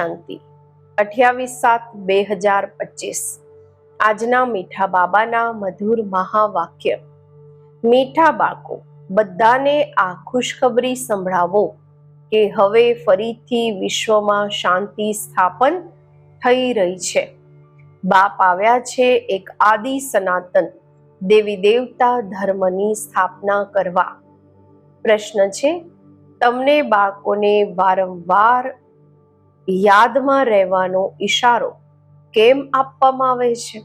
શાંતિ. અઠ્યાવીસ સાત બે હજાર પચીસ. આજના મીઠા બાબાના મધુર મહાવાક્ય. મીઠા બાળકો, બધાને આ ખુશખબરી સંભળાવો કે હવે ફરીથી વિશ્વમાં શાંતિ સ્થાપન થઈ રહી છે. બાપ આવ્યા છે એક આદિ સનાતન, દેવી દેવતા ધર્મની સ્થાપના કરવા. પ્રશ્ન છે, તમને બાળકોને વારંવાર યાદમાં રહેવાનો ઈશારો કેમ આપવામાં આવે છે?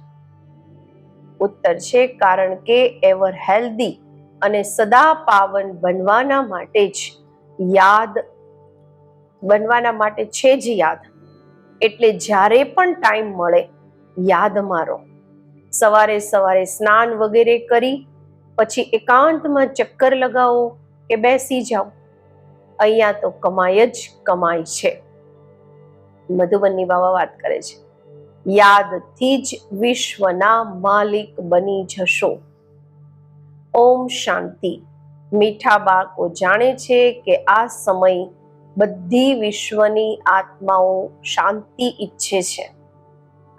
ઉત્તર છે, કારણ કે એવર હેલ્ધી અને સદા પાવન બનવાના માટે જ યાદ, બનવાના માટે છે જ યાદ. એટલે જ્યારે પણ ટાઈમ મળે યાદ મારો સવારે સવારે સ્નાન વગેરે કરી, પછી એકાંતમાં ચક્કર લગાવો કે બેસી જાઓ. અહીંયા તો કમાય જ કમાય છે. મધુબનની બાબા વાત કરે છે. યાદથી જ વિશ્વના માલિક બની જશો. ઓમ શાંતિ. મીઠા બાળકો જાણે છે કે આ સમય બધી વિશ્વની આત્માઓ શાંતિ ઈચ્છે છે.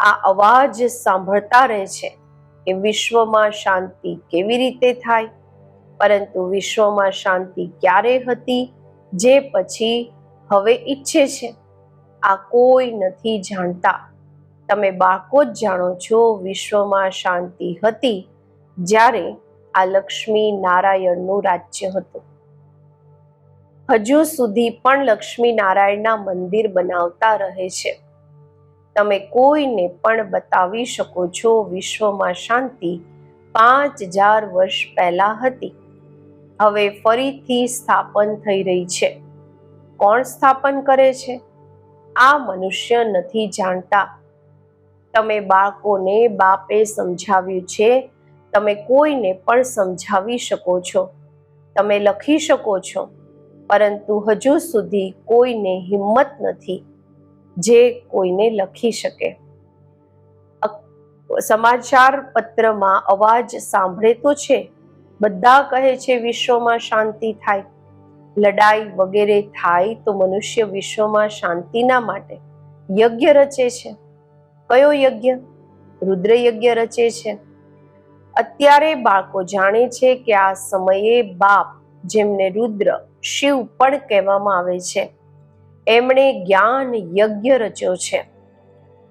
આ અવાજ સાંભળતા રહે છે કે વિશ્વમાં શાંતિ કેવી રીતે થાય? પરંતુ વિશ્વમાં શાંતિ ક્યારે હતી? જે પછી હવે ઈચ્છે છે. આ કોઈ નથી જાણતા. તમે બાળકો જ જાણો છો વિશ્વમાં શાંતિ હતી જ્યારે આ લક્ષ્મી નારાયણનું રાજ્ય હતું. હજુ સુધી પણ લક્ષ્મી નારાયણના મંદિર બનાવતા રહે છે. તમે કોઈને પણ બતાવી શકો છો વિશ્વમાં શાંતિ પાંચ હજાર વર્ષ પહેલા હતી. હવે ફરીથી સ્થાપન થઈ રહી છે. કોણ સ્થાપન કરે છે? આ મનુષ્ય નથી જાણતા. તમે બાળકોને બાપે સમજાવ્યું છે, તમે કોઈને પણ સમજાવી શકો છો. તમે લખી શકો છો, પરંતુ હજુ સુધી કોઈને હિંમત નથી જે કોઈને લખી શકે. સમાચાર પત્રમાં અવાજ સાંભળે તો છે. બધા કહે છે, વિશ્વમાં શાંતિ થાય. લડાઈ વગેરે થાય તો મનુષ્ય વિશ્વમાં શાંતિના માટે યજ્ઞ રચે છે. કયો યજ્ઞ? રુદ્ર યજ્ઞ રચે છે. અત્યારે બાળકો જાણે છે કે આ સમયે બાપ, જેમને રુદ્ર, શિવ પણ કહેવામાં આવે છે, એમણે જ્ઞાન યજ્ઞ રચ્યો છે.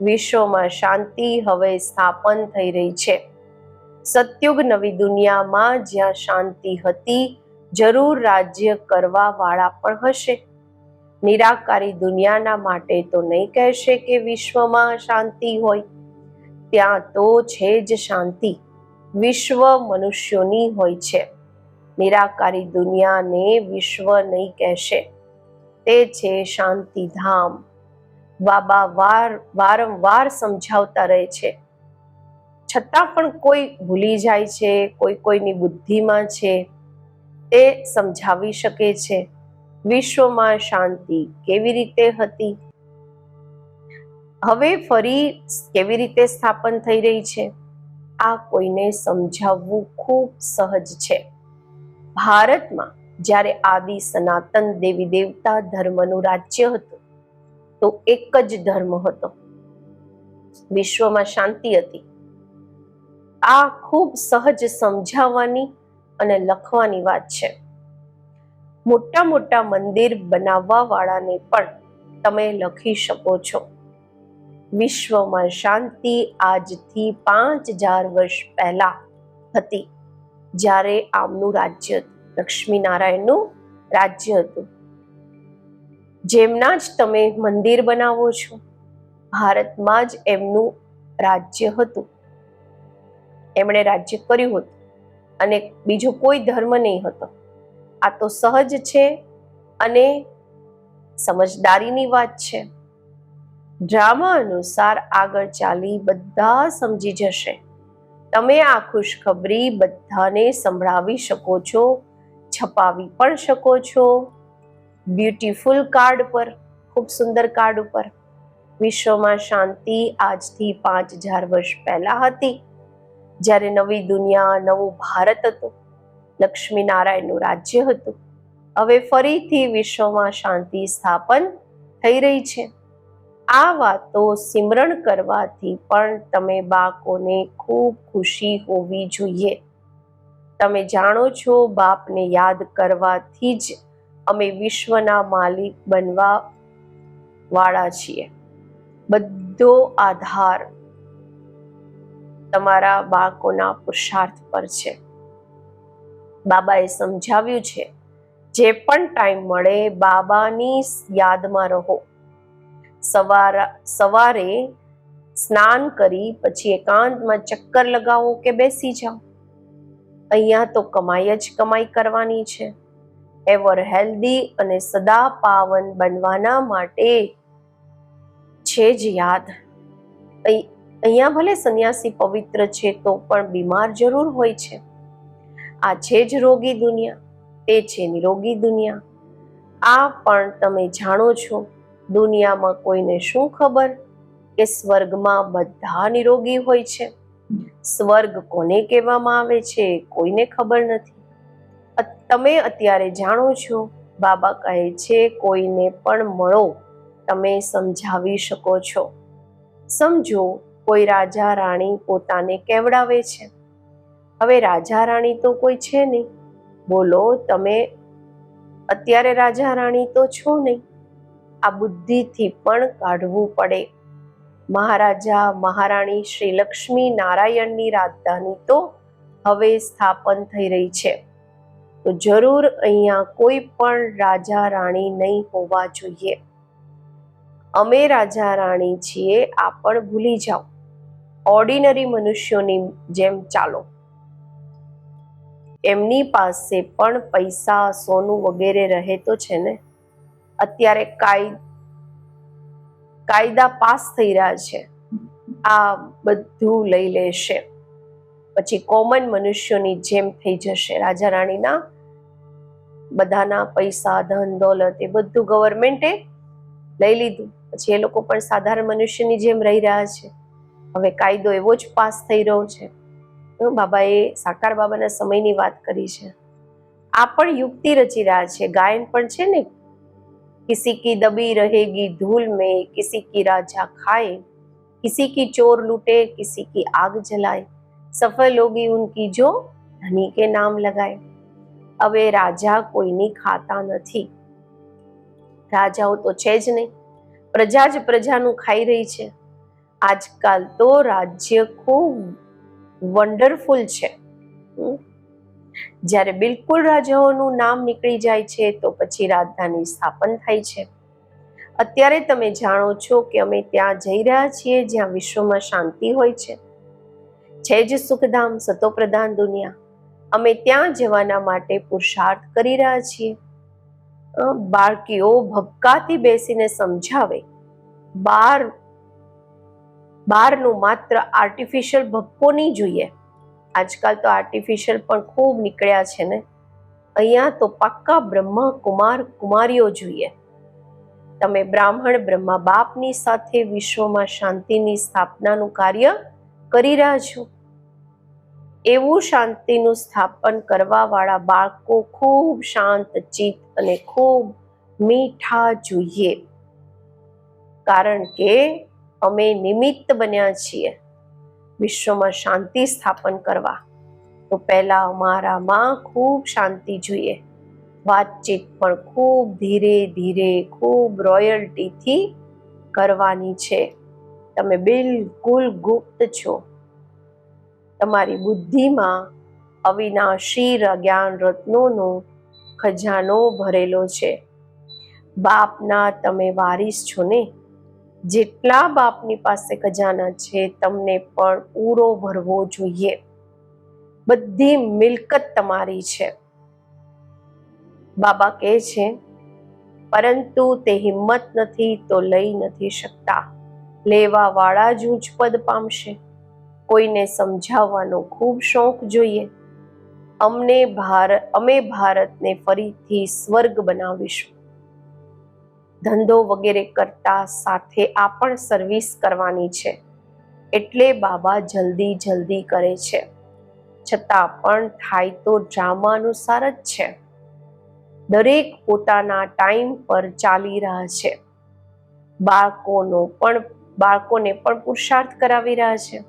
વિશ્વમાં શાંતિ હવે સ્થાપન થઈ રહી છે. સત્યુગ નવી દુનિયામાં જ્યાં શાંતિ હતી જરૂર રાજ્ય કરવા વાળા પણ હશે. નિરાકારી દુનિયાના માટે તો નહીં કહેશે કે વિશ્વમાં શાંતિ હોય. ત્યાં તો છે જ શાંતિ. વિશ્વ મનુષ્યોની હોય છે. નિરાકારી દુનિયાને વિશ્વ નહીં કહેશે. તે છે શાંતિધામ. બાબા વાર, વારંવાર સમજાવતા રહે છે. છતાં પણ કોઈ ભૂલી જાય છે, કોઈ કોઈની બુદ્ધિમાં છે તે સમજાવી શકે છે. વિશ્વમાં શાંતિ કેવી રીતે હતી? હવે ફરી કેવી રીતે સ્થાપન થઈ રહી છે? આ કોઈને સમજાવવું ખૂબ સહજ છે. ભારતમાં જ્યારે આદિ સનાતન દેવી દેવતા ધર્મનું રાજ્ય હતું, તો એક જ ધર્મ હતો. વિશ્વમાં શાંતિ હતી. આ ખૂબ સહજ સમજાવવાની અને લખવાની વાત છે. મોટા મોટા મંદિર બનાવવા વાળાને પણ તમે લખી શકો છો. વિશ્વમાં શાંતિ આજથી પાંચ હજાર વર્ષ પહેલા હતી. જ્યારે આમનું રાજ્ય હતું લક્ષ્મી રાજ્ય હતું. જેમના જ તમે મંદિર બનાવો છો. ભારતમાં જ એમનું રાજ્ય હતું. એમણે રાજ્ય કર્યું હતું. અને બીજો કોઈ ધર્મ નહીં હતો. આ તો સહજ છે અને સમજદારીની વાત છે. ડ્રામા અનુસાર આગળ ચાલી બધા સમજી જશે. તમે આ ખુશખબરી બધાને સંભળાવી શકો છો, છપાવી પણ શકો છો. બ્યુટીફુલ કાર્ડ પર, ખૂબ સુંદર કાર્ડ ઉપર. વિશ્વમાં શાંતિ આજથી પાંચ હજાર વર્ષ પહેલા હતી. જ્યારે નવી દુનિયા, નવું ભારત હતું લક્ષ્મી નારાયણનું રાજ્ય હતું. હવે ફરીથી વિશ્વમાં શાંતિ સ્થાપન થઈ રહી છે. આ વાતો સિમરણ કરવાથી પણ તમે બાળકોને ખૂબ ખુશી હોવી જોઈએ. તમે જાણો છો, બાપને યાદ કરવાથી જ અમે વિશ્વના માલિક બનવા વાળા છીએ. બધો આધાર તમારા બાળકોના પુરુષાર્થ પર છે. બાબાએ સમજાવ્યું છે, જે પણ ટાઈમ મળે બાબાની યાદમાં રહો. સવાર, સવારે સ્નાન કરી પછી એકાંતમાં ચક્કર લગાવો કે બેસી જાઓ. અહીંયા તો કમાઈ જ કમાઈ કરવાની છે. એવર હેલ્ધી અને સદા પાવન બનવાના માટે છે જ યાદ. અહીંયા ભલે સંન્યાસી પવિત્ર છે તો પણ બીમાર જરૂર હોય છે. આ છે જ રોગી દુનિયા, તે છે નિરોગી દુનિયા. આ પણ તમે જાણો છો, દુનિયામાં કોઈને શું ખબર કે સ્વર્ગમાં બધા નિરોગી હોય છે? સ્વર્ગ કોને કહેવામાં આવે છે કોઈને ખબર નથી. તમે અત્યારે જાણો છો, બાબા કહે છે કોઈને પણ મળો, તમે સમજાવી શકો છો. સમજો કોઈ રાજા રાણી પોતાને કેવડાવે છે? હવે રાજા રાણી તો કોઈ છે નહીં. બોલો, તમે અત્યારે રાજા રાણી તો છો નહીં. આ બુદ્ધિથી પણ કાઢવું પડે. મહારાજા, મહારાણી શ્રી લક્ષ્મી નારાયણની રાજધાની તો હવે સ્થાપન થઈ રહી છે. તો જરૂર અહીંયા કોઈ પણ રાજા રાણી નહીં હોવા જોઈએ. અમે રાજા રાણી છીએ, આ પણ ભૂલી જાઓ. ઓર્ડિનરી મનુષ્યોની જેમ ચાલો. એમની પાસે પણ પૈસા, સોનું વગેરે રહે તો છે ને? અત્યારે કાયદા પાસ થઈ રહ્યા છે. આ બધું લઈ લેશે. પછી કોમન મનુષ્યોની જેમ થઈ જશે. રાજા રાણીના બધાના પૈસા, ધન, દોલત એ બધું ગવર્મેન્ટે લઈ લીધું. પછી એ લોકો પણ સાધારણ મનુષ્યની જેમ રહી રહ્યા છે. હવે કાયદો એવો જ પાસ થઈ રહ્યો છે. બાબાએ સાકાર બાબાના સમયની વાત કરી છે. આ પણ યુક્તિ રચી રહ્યા છે. ગાયન પણ છે ને? કિસી કી દબી રહેગી ધૂલ મેં, કિસી કી રાજા ખાય કિસી કી ચોર લૂટે, કિસી કી આગ જલાય સફળ હોગી ઉનકી જો ધની કે નામ લગાય હવે રાજા કોઈની ખાતા નથી. રાજાઓ તો છે જ નહીં. પ્રજા જ પ્રજાનું ખાઈ રહી છે. આજકાલ તો રાજ્ય ખૂબ વન્ડરફુલ છે. જ્યારે બિલકુલ રાજાઓનું નામ નીકળી જાય છે, તો પછી રાજધાની સ્થાપન થાય છે. અત્યારે તમે જાણો છો કે અમે ત્યાં જઈ રહ્યા છીએ, જ્યાં વિશ્વમાં શાંતિ હોય છે. છે જ સુખધામ, સતોપ્રધાન દુનિયા. અમે ત્યાં જવાના માટે પુરુષાર્થ કરી રહ્યા છીએ. બાળકીઓ ભપકાથી બેસીને સમજાવે. બાર બહારનું માત્ર આર્ટિફિશિયલ ભપ્પો નહીં જોઈએ. આજકાલ તો આર્ટિફિશિયલ પણ ખૂબ નીકળ્યા છે ને. અહીંયા તો પાક્કા બ્રહ્મા કુમાર કુમારીઓ જોઈએ. તમે બ્રાહ્મણ બ્રહ્મા બાપની સાથે વિશ્વમાં શાંતિની સ્થાપનાનું કાર્ય કરી રહ્યા છો. એવું શાંતિનું સ્થાપન કરવાવાળા બાળકો ખૂબ શાંત, ચિત્ત અને ખૂબ મીઠા જોઈએ. કારણ કે અમે નિમિત્ત બન્યા છીએ વિશ્વમાં શાંતિ સ્થાપન કરવા. તો પહેલા અમારામાં ખૂબ શાંતિ જોઈએ. વાતચીત પણ ખૂબ ધીરે ધીરે, ખૂબ રોયલ્ટીથી કરવાની છે. તમે બિલકુલ ગુપ્ત છો. તમારી બુદ્ધિમાં અવિનાશી જ્ઞાન રત્નોનો ખજાનો ભરેલો છે. બાપના તમે વારીસ છો ને? જેટલા બાપની પાસે ખજાના છે, તમને પણ પૂરો ભરવો જોઈએ. બધી મિલકત તમારી છે. બાબા કહે છે, પરંતુ તે હિંમત નથી તો લઈ નથી શકતા. લેવા વાળા જ ઉચ્ચ પદ પામશે. કોઈને સમજાવવાનો ખૂબ શોખ જોઈએ. અમને ભારત અમે ભારતને ફરીથી સ્વર્ગ બનાવીશું. ધંધો વગેરે કરતા સાથે આ પણ સર્વિસ કરવાની છે. એટલે બાબા જલ્દી જલ્દી કરે છે. છતાં પણ થાય તો ડ્રામા અનુસાર જ છે. દરેક પોતાના ટાઈમ પર ચાલી રહ્યા છે. બાળકોનો પણ, બાળકોને પણ પુરુષાર્થ કરાવી રહ્યા છે.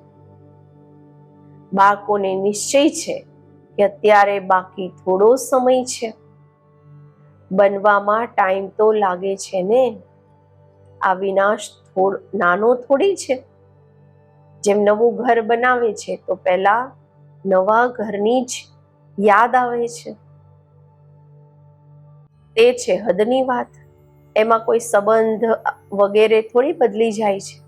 બાળકોને નિશ્ચય છે કે અત્યારે બાકી થોડો સમય છે. બનવામાં ટાઈમ તો લાગે છે ને? આ વિનાશ થોડ, નાનો થોડી છે? જેમ નવું ઘર બનાવે છે, તો પહેલા નવા ઘરની જ યાદ આવે છે. તે છે હદની વાત. એમાં કોઈ સંબંધ વગેરે થોડી બદલી જાય છે.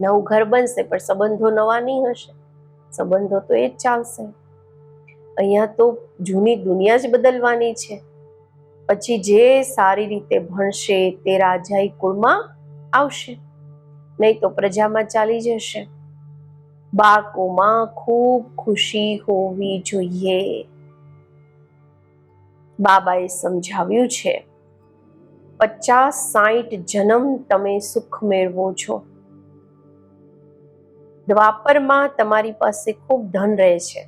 નવું ઘર બનશે, પણ સંબંધો નવા નહીં હશે. સંબંધો તો એ જ ચાલશે. અહીંયા તો જૂની દુનિયા જ બદલવાની છે. પછી જે સારી રીતે ભણશે તે રાજાઈ કુળમાં આવશે. નહીં તો પ્રજામાં ચાલી જશે. બાળકોમાં ખૂબ ખુશી હોવી જોઈએ. બાબાએ સમજાવ્યું છે, પચાસ સાઠ જન્મ તમે સુખ મેળવો છો. દ્વાપરમાં તમારી પાસે ખૂબ ધન રહે છે.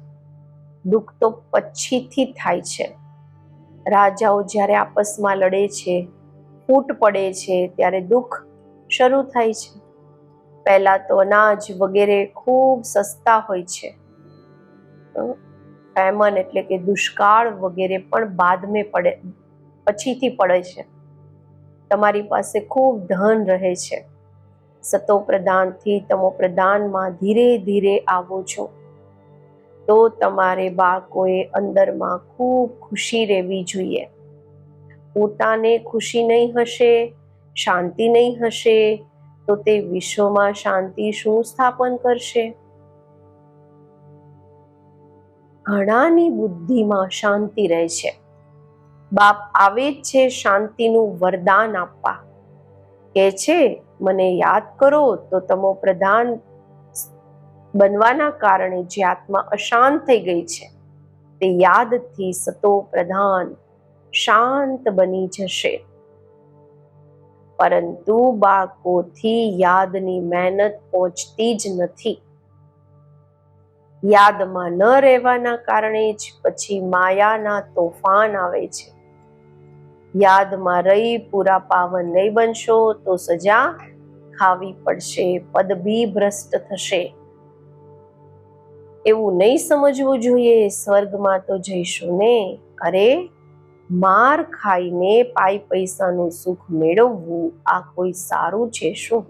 દુઃખ તો પછીથી થાય છે. રાજાઓ જ્યારે આપસમાં લડે છે, ફૂટ પડે છે, ત્યારે દુઃખ શરૂ થાય છે. પહેલાં તો અનાજ વગેરે ખૂબ સસ્તા હોય છે. ફેમન એટલે કે દુષ્કાળ વગેરે પણ બાદમે પડે, પછીથી પડે છે. તમારી પાસે ખૂબ ધન રહે છે. સતો પ્રધાનથી તમો પ્રધાનમાં ધીરે ધીરે આવો છો. તો તમારે બાળકોએ અંદરમાં ખૂબ ખુશી રહેવી જોઈએ. પોતાને ખુશી નહીં હશે, શાંતિ નહીં હશે, તો તે વિશ્વમાં શાંતિ શું સ્થાપન કરશે? ઘણાની બુદ્ધિમાં શાંતિ રહે છે. બાપ આવે જ છે શાંતિનું વરદાન આપવા. કે છે, મને યાદ કરો તો તમો પ્રધાન બનવાના કારણે જે આત્મા અશાંત થઈ ગઈ છે, તે યાદથી સતો પ્રધાન, શાંત બની જશે. પરંતુ બાળકોથી યાદની મહેનત પહોંચતી જ નથી. યાદમાં ન રહેવાના કારણે જ પછી માયાના તોફાન આવે છે. યાદમાં રહી પૂરા પાવન નહીં બનશો તો સજા ખાવી પડશે પદવી ભ્રષ્ટ થશે. એવું નહીં સમજવું જોઈએ, સ્વર્ગમાં તો જઈશું ને. અરે, માર ખાઈને પાઈ પૈસાનું સુખ મેળવવું આ કોઈ સારું છે શું?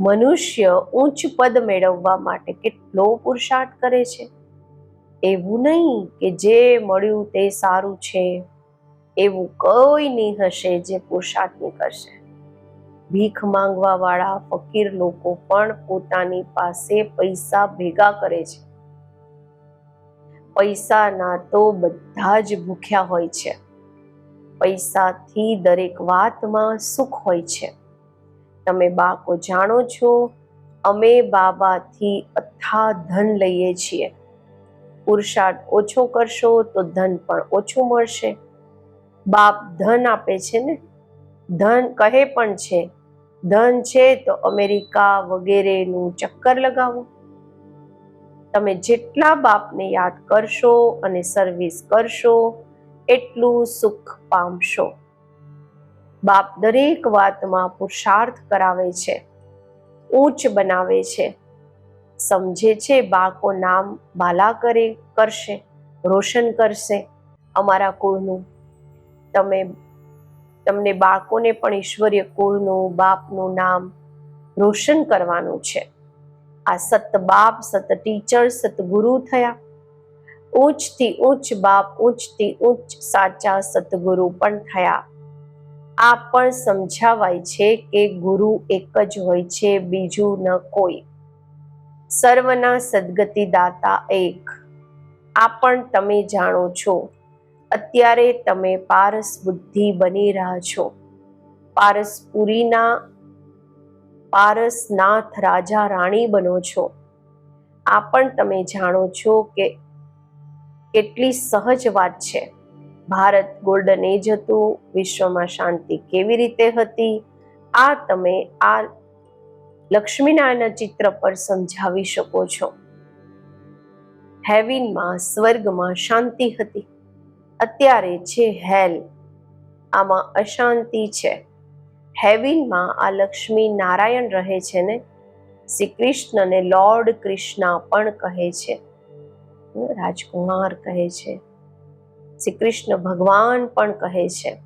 મનુષ્ય ઉચ્ચ પદ મેળવવા માટે કેટલો પુરુષાર્થ કરે છે? એવું નહીં કે જે મળ્યું તે સારું છે. એવું કોઈ નહીં હશે જે પુરુષાર્થ નહીં કરશે. ભીખ માંગવા વાળા ફકીર લોકો પણ પોતાની પાસે પૈસા ભેગા કરે છે. પૈસાના તો બધા જ ભૂખ્યા હોય છે. પૈસાથી દરેક વાતમાં સુખ હોય છે. તમે બાકો જાણો છો, અમે બાબાથી અથા ધન લઈએ છીએ. પુરુષાર્થ ઓછો કરશો તો ધન પણ ઓછું મળશે. બાપ ધન આપે છે ને? ધન કહે પણ છે, ધન છે તો અમેરિકા વગેરેનું ચક્કર લગાવો. તમે જેટલા બાપને યાદ કરશો અને સર્વિસ કરશો, એટલું સુખ પામશો. બાપ દરેક વાતમાં પુરુષાર્થ કરાવે છે, ઊંચ બનાવે છે. સમજે છે બાળકો નામ બાલા કરે, કરશે, રોશન કરશે. અમારા કુળનું તમે તમને બાળકોને પણ ઈશ્વરીય કુળનું, બાપનું નામ રોશન કરવાનું છે. આ સત બાપ, સત ટીચર સતગુરુ થયા. ઉચ્ચથી ઉચ્ચ બાપ ઉચ્ચથી ઉચ્ચ સાચા સતગુરુ પણ થયા. આ પણ સમજાવાય છે કે ગુરુ એક જ હોય છે, બીજું ન કોઈ. સર્વના સદગતિ દાતા એક. આ પણ તમે જાણો છો. અત્યારે તમે પારસ બુદ્ધિ બની રહ્યા છો. પારસપુરીના પારસનાથ રાજા રાણી બનો છો. આ પણ તમે જાણો છો કે કેટલી સહજ વાત છે. ભારત ગોલ્ડન એજ હતું, વિશ્વમાં શાંતિ કેવી રીતે હતી, આ તમે આ લક્ષ્મીનારાયણના ચિત્ર પર સમજાવી શકો છો. હેવિનમાં, સ્વર્ગમાં શાંતિ હતી. અત્યારે છે હેલ. આમાં અશાંતિ છે. હેવિનમાં આ લક્ષ્મી નારાયણ રહે છે ને? શ્રી કૃષ્ણને લોર્ડ કૃષ્ણા પણ કહે છે. રાજકુમાર કહે છે. શ્રી કૃષ્ણ ભગવાન પણ કહે છે.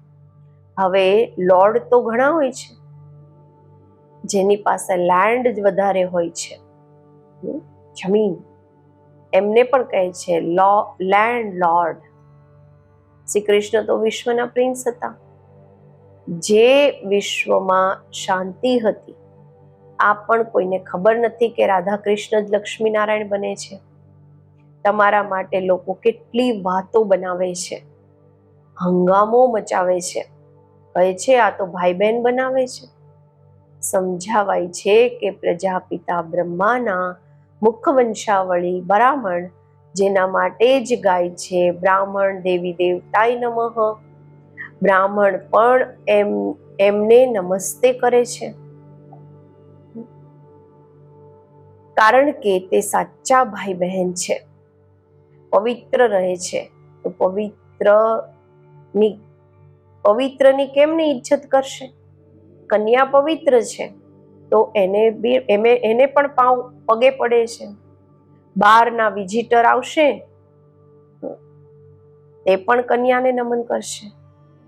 હવે લોર્ડ તો ઘણા હોય છે. જેની પાસે લેન્ડ વધારે હોય છે. જમીન. એમને પણ કહે છે, લો લેન્ડ લોર્ડ શ્રી કૃષ્ણ તો વિશ્વના પ્રિન્સ હતા. જે વિશ્વમાં શાંતિ હતી, આ પણ કોઈને ખબર નથી કે રાધા કૃષ્ણ જ લક્ષ્મી નારાયણ બને છે. તમારા માટે લોકો કેટલી વાતો બનાવે છે, હંગામો મચાવે છે, કહે છે આ તો ભાઈ બહેન બનાવે છે. સમજાવાય છે કે પ્રજાપિતા બ્રહ્માના મુખવંશાવળી બ્રાહ્મણ જેના માટે જ ગાય છે. બ્રાહ્મણ દેવી દેવતાય નમઃ. બ્રાહ્મણ પણ એમ, એમને નમસ્તે કરે છે. કારણ કે તે સાચા ભાઈ બહેન છે. પવિત્ર રહે છે. તો પવિત્રની પવિત્રની કેમની ઇજ્જત કરશે? કન્યા પવિત્ર છે. તો એને બી એને પણ પાવ પગે પડે છે. બહારના વિઝિટર આવશે, તે પણ કન્યાને નમન કરશે.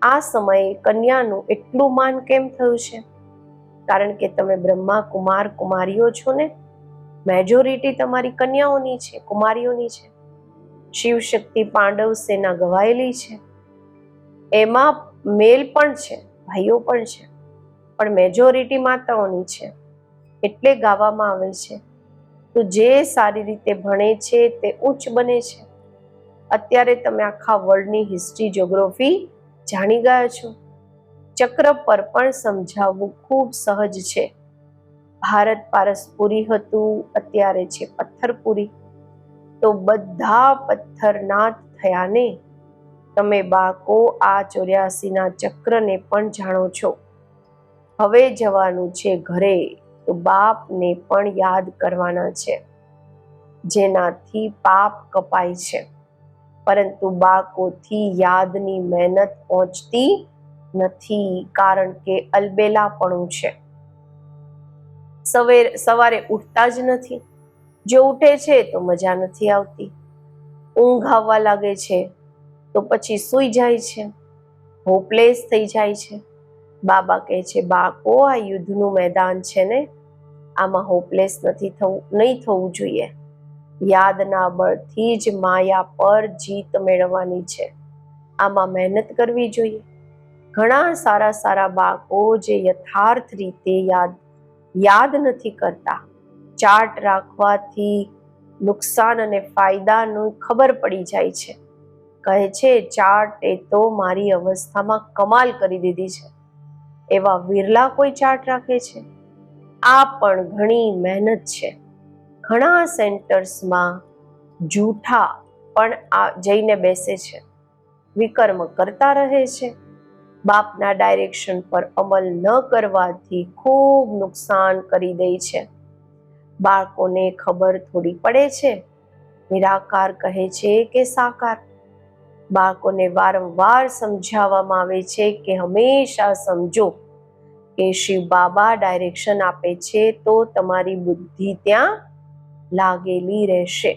આ સમયે કન્યાનું એટલું માન કેમ થયું છે? કારણ કે તમે બ્રહ્મા, કુમાર, કુમારીઓ છો ને? મેજોરિટી તમારી કન્યાઓની છે, કુમારીઓની છે. શિવ શક્તિ પાંડવ સેના ગવાયેલી છે. એમાં મેલ પણ છે, ભાઈઓ પણ છે, પણ મેજોરિટી માતાઓની છે. એટલે ગાવામાં આવે છે. તો જે સારી રીતે ભણે છે તે ઉચ્ચ બને છે. અત્યારે તમે આખા વર્લ્ડની હિસ્ટ્રી જ્યોગ્રાફી જાણી ગયા છો. ચક્ર પર પણ સમજાવવું ખૂબ સહજ છે. ભારત પારસપુરી હતું, અત્યારે છે પથ્થરપુરી. તો બધા પથ્થરનાથ થયા ને? તમે બાળકો આ ચોર્યાસીના ચક્રને પણ જાણો છો. હવે જવાનું છે ઘરે. તો બાપને પણ યાદ કરવાના છે. જેનાથી પાપ કપાય છે. પરંતુ બાળકોથી યાદની મહેનત પહોંચતી નથી કારણ કે અલબેલાપણું છે. સવેર, સવારે ઉઠતા જ નથી. જો ઉઠે છે તો મજા નથી આવતી. ઊંઘ આવવા લાગે છે તો પછી સૂઈ જાય છે. હોપલેસ થઈ જાય છે. બાબા કહે છે, બાળકો, આ યુદ્ધનું મેદાન છે ને? આમાં હોપલેસ નથી થવું, નહીં થવું જોઈએ. યાદના બળથી જ માયા પર જીત મેળવવાની છે. આમાં મહેનત કરવી જોઈએ. ઘણા સારા સારા બાળકો જે યથાર્થ રીતે યાદ યાદ નથી કરતા. ચાર્ટ રાખવાથી નુકસાન અને ફાયદાનું ખબર પડી જાય છે. કહે છે ચાર્ટ એ તો મારી અવસ્થામાં કમાલ કરી દીધી છે. એવા વિરલા કોઈ ચાર્ટ રાખે છે? આ પણ ઘણી મહેનત છે. ઘણા સેન્ટર્સમાં જૂઠા પણ આ જઈને બેસે છે. વિકર્મ કરતા રહે છે. બાપના ડાયરેક્શન પર અમલ ન કરવાથી ખૂબ નુકસાન કરી દે છે. બાળકોને ખબર થોડી પડે છે. નિરાકાર કહે છે કે સાકાર. બાળકોને વારંવાર સમજાવવામાં આવે છે કે હંમેશા સમજો. કે શિવ બાબા ડાયરેક્શન આપે છે તો તમારી બુદ્ધિ ત્યાં લાગેલી રહેશે.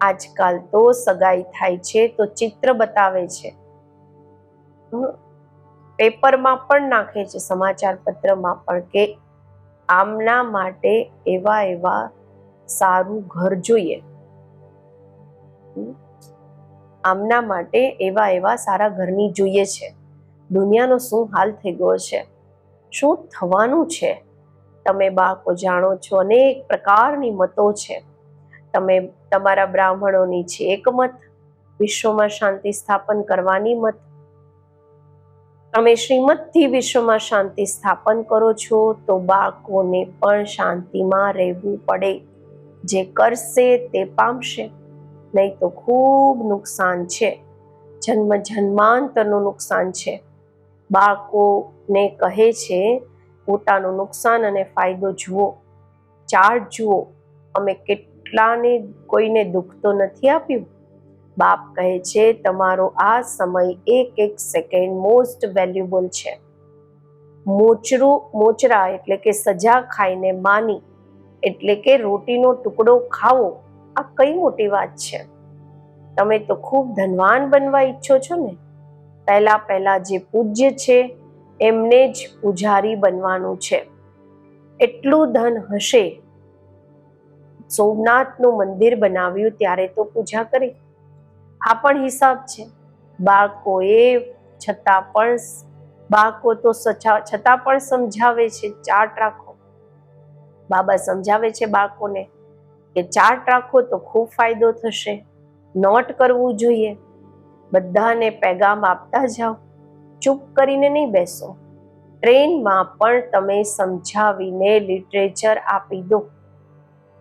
આજકાલ તો સગાઈ થાય છે તો ચિત્ર બતાવે છે. પેપરમાં પણ નાખે છે, સમાચાર પત્રમાં પણ કે આમના માટે એવા એવા સારું ઘર જોઈએ. આમના માટે એવા એવા સારા ઘરની જોઈએ છે. દુનિયાનો શું હાલ થઈ ગયો છે? શું થવાનું છે? તમે બાળકો જાણો છો અનેક પ્રકારની મતો છે. તમે તમારા બ્રાહ્મણોની છે એક મત, વિશ્વમાં શાંતિ સ્થાપન કરવાની મત. તમે શ્રીમદથી વિશ્વમાં શાંતિ સ્થાપન કરો છો તો બાળકોને પણ શાંતિમાં રહેવું પડે. જે કરશે તે પામશે, નહીં તો ખૂબ નુકસાન છે. જન્મ જન્માંતરનું નુકસાન છે. બાળકોને કહે છે, પોતાનું નુકસાન અને ફાયદો જુઓ. ચાર્ટ જુઓ, અમે કેટલાને કોઈને દુઃખ તો નથી આપ્યું? બાપ કહે છે, તમારો આ સમય એક એક સેકન્ડ મોસ્ટ વેલ્યુબલ છે. મોચરું, મોચરા એટલે કે સજા ખાઈને માની, એટલે કે રોટીનો ટુકડો ખાવો, આ કઈ મોટી વાત છે? તમે તો ખૂબ ધનવાન બનવા ઈચ્છો છો ને. પહેલા પહેલાં જે પૂજ્ય છે, એમને જ પૂજારી બનવાનું છે. એટલું ધન હશે. સોમનાથનું મંદિર બનાવ્યું ત્યારે તો પૂજા કરી. આ પણ હિસાબ છે. બાળકોએ છતાં પણ બાળકો તો છતાં પણ સમજાવે છે, ચાર્ટ રાખો. બાબા સમજાવે છે બાળકોને કે ચાર્ટ રાખો તો ખૂબ ફાયદો થશે. નોટ કરવું જોઈએ. બધાને પેગામ આપતા જાઓ. ચૂપ કરીને નહીં બેસો. ટ્રેનમાં પણ તમે સમજાવીને લિટરેચર આપી દો.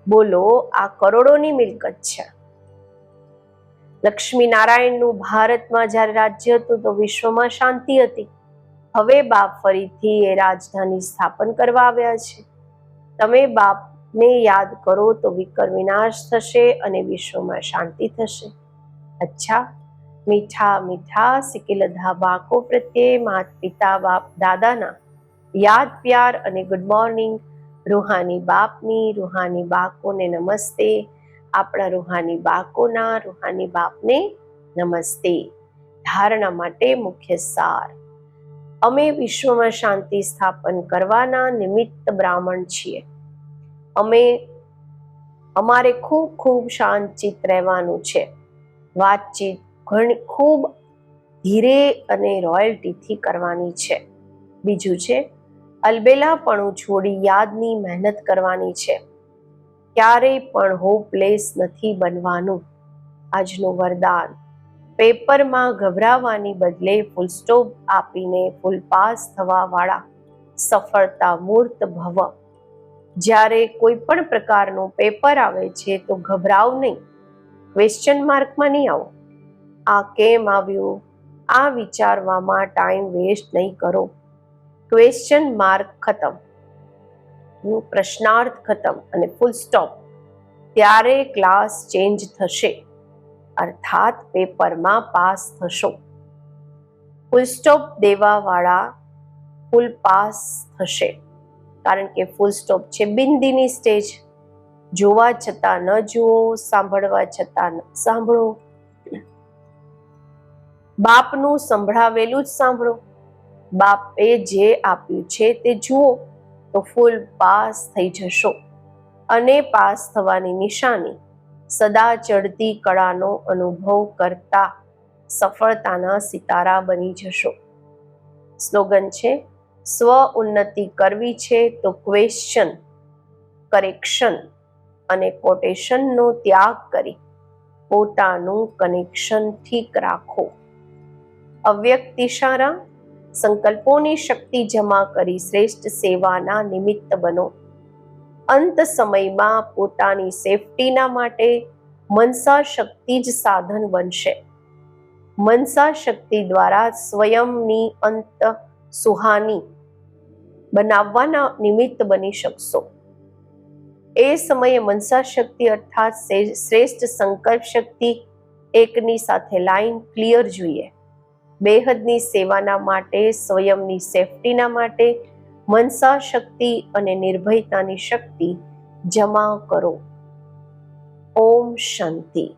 બોલો, આ કરોડોની મિલકત છે. લક્ષ્મીનારાયણનું ભારતમાં જ્યારે રાજ્ય હતું તો વિશ્વમાં શાંતિ હતી. હવે બાપ ફરીથી એ રાજધાની સ્થાપન કરવા આવ્યા છે. તમે બાપને યાદ કરો તો વિકર વિનાશ થશે અને વિશ્વમાં શાંતિ થશે. અચ્છા મીઠા મીઠા સિકિલધા બાળકો પ્રત્યે માત પિતા બાપ દાદાના યાદ પ્યાર અને ગુડ મોર્નિંગ રૂહાની બાપની, રૂહાની બાળકોને નમસ્તે. આપણા રૂહાની બાળકોના રૂહાની બાપને નમસ્તે. ધારણા માટે મુખ્ય સાર. અમે વિશ્વમાં શાંતિ સ્થાપન કરવાના નિમિત્ત બ્રાહ્મણ છીએ. અમે, અમારે ખૂબ ખૂબ શાંતચિત રહેવાનું છે. વાતચીત ઘણી ખૂબ ધીરે અને રોયલ્ટીથી કરવાની છે. બીજું છે અલબેલાપણું છોડી યાદની મહેનત કરવાની છે. ક્યારેય પણ હોપલેસ નથી બનવાનું. આજનું વરદાન. પેપરમાં ગભરાવાની બદલે ફૂલ સ્ટોપ આપીને ફૂલપાસ થવાવાળા સફળતા મૂર્ત ભવ. જ્યારે કોઈ પણ પ્રકારનું પેપર આવે છે તો ગભરાવ નહીં. ક્વેશ્ચન માર્કમાં નહીં આવો. આ કેમ આવ્યું? આ વિચારવામાં ટાઈમ વેસ્ટ નહીં કરો. ક્વેશ્ચન માર્ક ખતમ. પ્રશ્નાર્થ ખતમ અને ફૂલ સ્ટોપ ત્યારે ક્લાસ ચેન્જ થશે. અર્થાત પેપરમાં પાસ થશો. ફૂલ સ્ટોપ દેવાવાળા ફૂલ પાસ થશે. કારણ કે ફૂલ સ્ટોપ છે બિંદીની સ્ટેજ જોવા છતાં ન જુઓ, સાંભળવા છતાં ન સાંભળો. બાપનું સંભળાવેલું જ સાંભળો. બાપે જે આપ્યું છે તે જુઓ તો ફૂલ પાસ થઈ જશો અને પાસ થવાની નિશાની સદા ચડતી કળાનો અનુભવ કરતા સફળતાના સિતારા બની જશો. સ્લોગન છે, સ્વ ઉન્નતિ કરવી છે તો ક્વેશ્ચન કરેક્શન અને કોટેશનનો ત્યાગ કરી પોતાનું કનેક્શન ઠીક રાખો. અવ્યક્ત ઇશારા સંકલ્પોની શક્તિ જમા કરી શ્રેષ્ઠ સેવાના નિમિત્ત બનો. અંત સમયમાં પોતાની સેફટીના માટે મનસા શક્તિ જ સાધન બનશે. મનસા શક્તિ દ્વારા સ્વયંની અંત સુહાની બનાવવાના નિમિત્ત બની શકશો. એ સમયે મનસા શક્તિ અર્થાત શ્રેષ્ઠ સંકલ્પ શક્તિ એકની સાથે લાઈન ક્લિયર જોઈએ. બેહદની સેવાના માટે, સ્વયંની સેફટીના માટે મનસા શક્તિ અને નિર્ભયતાની શક્તિ જમા કરો. ઓમ શાંતિ.